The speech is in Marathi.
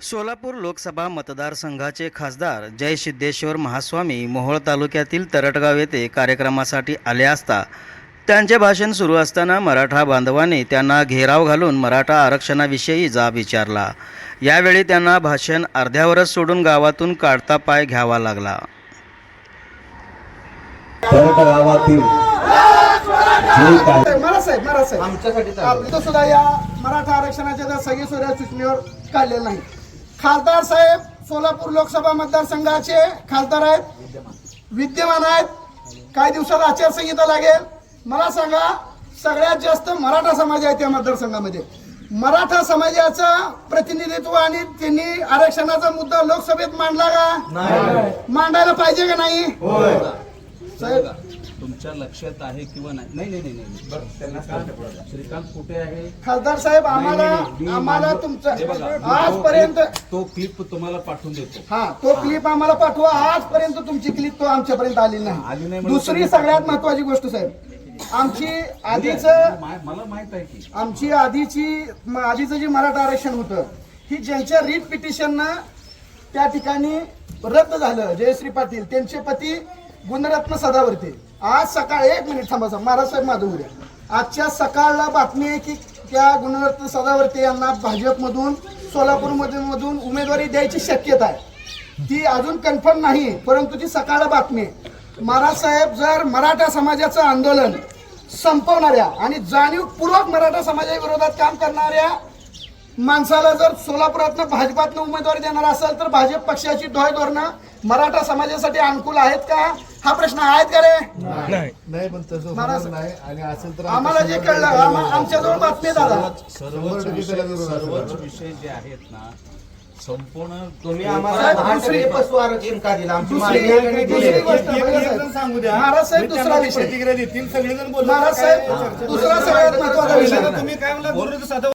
सोलापूर लोकसभा मतदारसंघाचे खासदार जय सिद्धेश्वर महास्वामी मोहोळ तालुक्यातील तरटगाव येथे कार्यक्रमासाठी आले असता त्यांचे भाषण सुरू असताना मराठा बांधवांनी त्यांना घेराव घालून मराठा आरक्षणाविषयी जाब विचारला. यावेळी त्यांना भाषण अर्ध्यावरच सोडून गावातून काढता पाय घ्यावा लागला. आमच्यासाठी आपलं सुद्धा या मराठा आरक्षणाच्या सगळी सोऱ्या सूचनेवर काढलेलं नाही. खासदार साहेब सोलापूर लोकसभा मतदारसंघाचे खासदार आहेत विद्यमान आहेत. काही दिवसात आचारसंहिता लागेल. मला सांगा सगळ्यात जास्त मराठा समाज आहे त्या मतदारसंघामध्ये. मराठा समाजाचं प्रतिनिधित्व आणि त्यांनी आरक्षणाचा मुद्दा लोकसभेत मांडला का? मांडायला पाहिजे का नाही? साहेब तुमच्या लक्षात आहे किंवा नाही? नाही नाही नाही, नाही. श्रीकांत- श्रीकांत कुठे आहे? खासदार साहेब आम्हाला आम्हाला तुमचं हे बघा, आजपर्यंत तो क्लिप तुम्हाला पाठवून देतो. हा तो क्लिप आम्हाला पाठवा. आजपर्यंत तुमची क्लिप तो आमच्यापर्यंत आलेली आली नाही. नाही म्हणून दुसरी तुम्ही- सगळ्यात महत्वाची गोष्ट साहेब. आमची आधीच मा- मला माहीत आहे की आमची आधीची म- आधीचं जे मराठा आरक्षण होतं ही ज्यांच्या रीट पिटिशननं त्या ठिकाणी रद्द झालं जयश्री पाटील त्यांचे पती गुणरत्न सदावर्ती. आज सकाळ एक मिनिट थांबा साहेब, महाराज साहेब आजच्या सकाळला बातमी आहे की त्या गुणरत्न सदावर्ती यांना भाजपमधून सोलापूरमध्ये मधून उमेदवारी द्यायची शक्यता आहे. ती अजून कन्फर्म नाही परंतु ती सकाळ बातमी आहे. महाराज साहेब जर मराठा समाजाचं आंदोलन संपवणाऱ्या आणि जाणीवपूर्वक मराठा समाजाविरोधात काम करणाऱ्या माणसाला जर सोलापुरातनं भाजपातनं उमेदवारी देणार असेल तर भाजप पक्षाची ढोय धोरणं मराठा समाजासाठी अनुकूल आहेत का? हा प्रश्न आहेत का रे? नाही. पण तसं होणार नाही. आणि असेल तर आम्हाला जे कळलं आम्हा- आमच्याजवळ बातमी दादा. सर्वच विषय. सर्वच जे आहेत ना संपूर्ण तुम्ही साहेब, आम्हाला दहा दुसरी- टक्के पशु आरक्षण का दिलं? आमची दुसरी मागणी आहे का नाही दुसरी दिली? गोष्ट बघा साहेब. महाराज साहेब दुसरा विषय. प्रतिक्रिया देतील सगळेजण बोलतात महाराज साहेब दुसरा सगळ्यात महत्त्वाचा विषय तुम्ही काय म्हणला? गुरुजी साधा